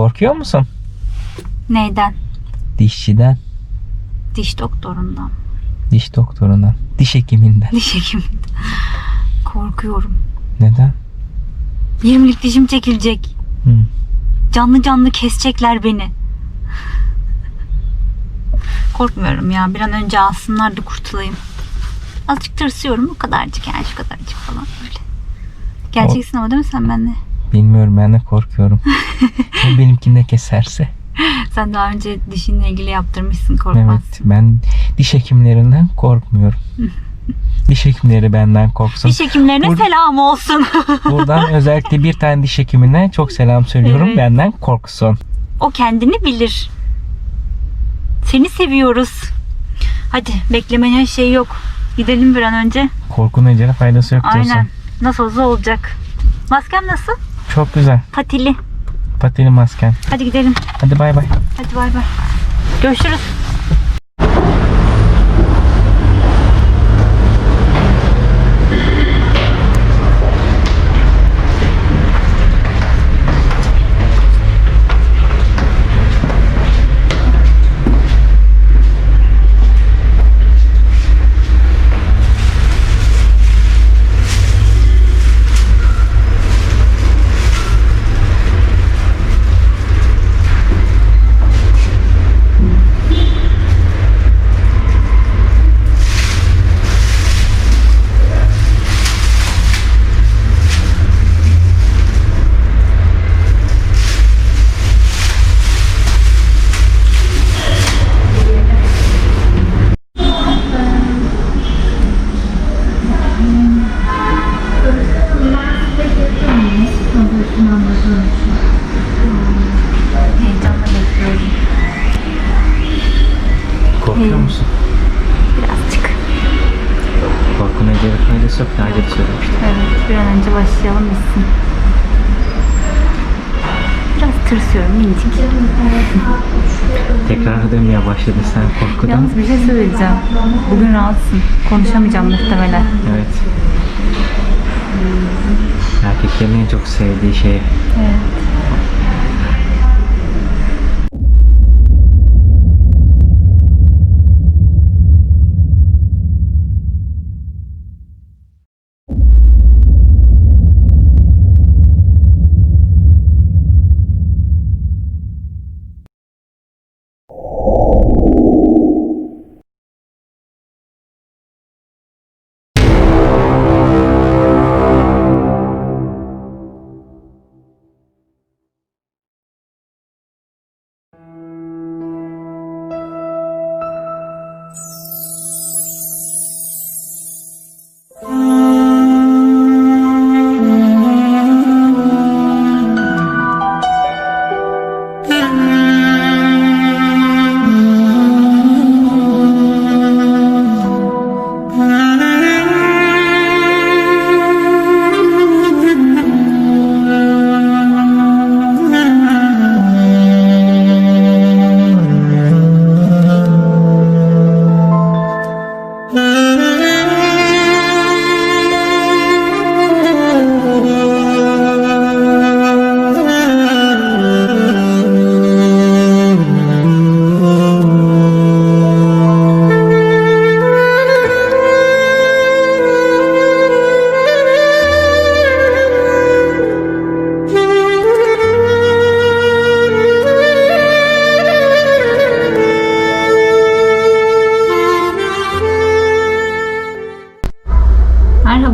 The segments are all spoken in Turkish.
Korkuyor musun? Neyden? Dişçiden, Diş doktorundan. diş doktorundan, diş hekiminden. Diş hekiminden. Korkuyorum. Neden? 20'lik dişim çekilecek. Hı. Canlı canlı kesecekler beni. Korkmuyorum ya. Bir an önce alsınlar da kurtulayım. Azıcık tırsıyorum. O kadarcık yani şu kadarcık falan öyle. Geleceksin ama değil mi sen benimle? Bilmiyorum ben de korkuyorum. Benimkini de keserse. Sen daha önce dişinle ilgili yaptırmışsın korkmazsın. Evet ben diş hekimlerinden korkmuyorum. diş hekimleri benden korksun. Diş hekimlerine Bur- selam olsun. Buradan özellikle bir tane diş hekimine çok selam söylüyorum. Evet. Benden korksun. o kendini bilir. Seni seviyoruz. Hadi beklemeye şey yok. Gidelim bir an önce. Korkunun ecele faydası yok diyorsun. Aynen. Nasıl olsa olacak. Maskem nasıl? Çok güzel. Patili. Patili masken. Hadi gidelim. Hadi bay bay. Hadi bay bay. Görüşürüz. Yok. Daha de söylemiştim. Evet bir an önce başlayalım bitsin. Biraz tırsıyorum minicik. Tekrar edemeye başladı sen korkudan. Yalnız bir şey söyleyeceğim. Bugün rahatsın. Konuşamayacağım muhtemelen. Evet. Erkeklerin en çok sevdiği şey. Evet.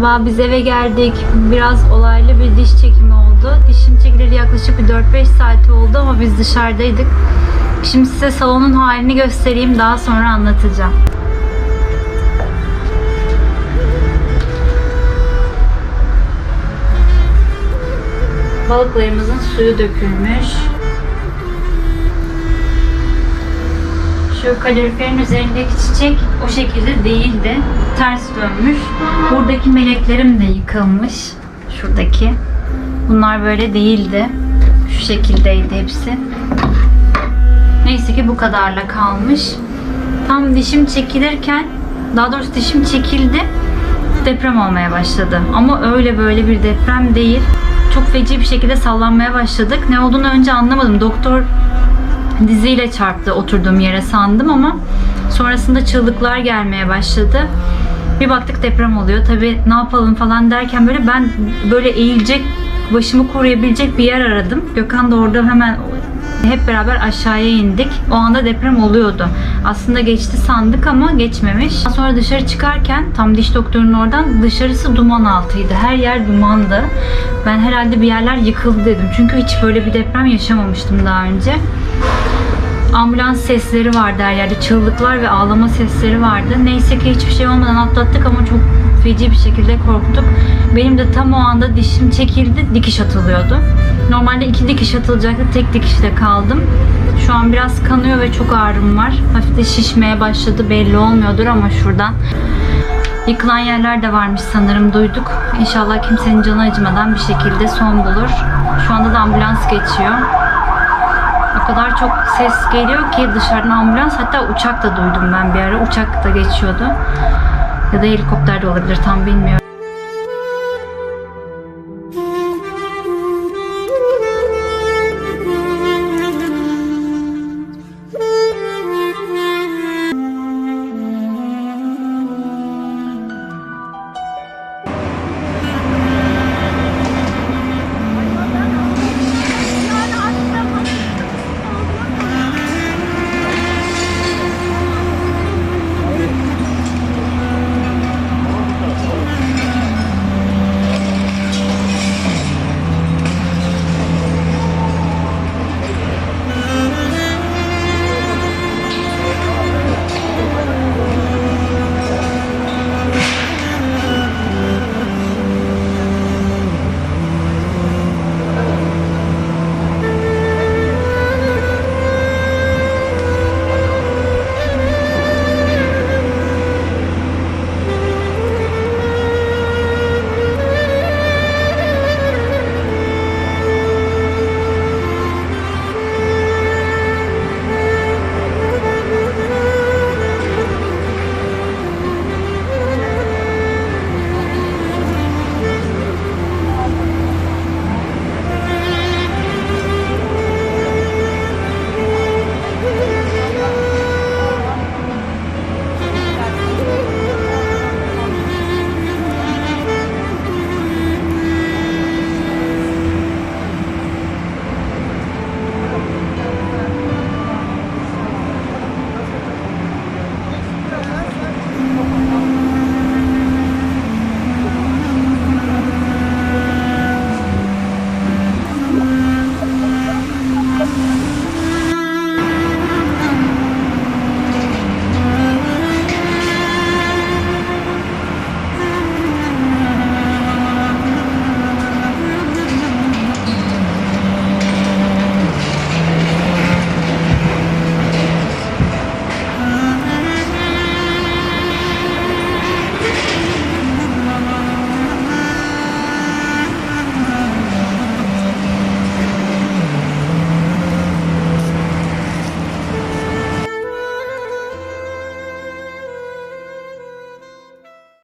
Merhaba, biz eve geldik. Biraz olaylı bir diş çekimi oldu. Dişim çekileli yaklaşık bir 4-5 saati oldu ama biz dışarıdaydık. Şimdi size salonun halini göstereyim, daha sonra anlatacağım. Balıklarımızın suyu dökülmüş. Şu kaloriferin üzerindeki çiçek o şekilde değildi. Ters dönmüş. Buradaki meleklerim de yıkılmış. Şuradaki. Bunlar böyle değildi. Şu şekildeydi hepsi. Neyse ki bu kadarla kalmış. Tam dişim çekilirken, daha doğrusu dişim çekildi. Deprem olmaya başladı. Ama öyle böyle bir deprem değil. çok feci bir şekilde sallanmaya başladık. Ne olduğunu önce anlamadım. Doktor diziyle çarptı oturduğum yere sandım ama sonrasında çığlıklar gelmeye başladı. Bir baktık deprem oluyor. Tabii ne yapalım falan derken böyle ben böyle eğilecek, başımı koruyabilecek bir yer aradım. Gökhan da orada hemen hep beraber aşağıya indik. O anda deprem oluyordu. Aslında geçti sandık ama geçmemiş. Sonra dışarı çıkarken tam diş doktorunun oradan dışarısı duman altıydı. Her yer dumandı. Ben herhalde bir yerler yıkıldı dedim. Çünkü hiç böyle bir deprem yaşamamıştım daha önce. Ambulans sesleri vardı her yerde. Çığlıklar ve ağlama sesleri vardı. Neyse ki hiçbir şey olmadan atlattık ama çok feci bir şekilde korktuk. Benim de tam o anda dişim çekildi, dikiş atılıyordu. Normalde iki dikiş atılacaktı, tek dikişte kaldım. Şu an biraz kanıyor ve çok ağrım var. Hafif de şişmeye başladı, belli olmuyordur ama şuradan. Yıkılan yerler de varmış sanırım duyduk. İnşallah kimsenin canı acımadan bir şekilde son bulur. Şu anda da ambulans geçiyor. O kadar çok ses geliyor ki dışarıdan ambulans hatta uçak da duydum ben bir ara. Uçak da geçiyordu. Ya da helikopter de olabilir tam bilmiyorum.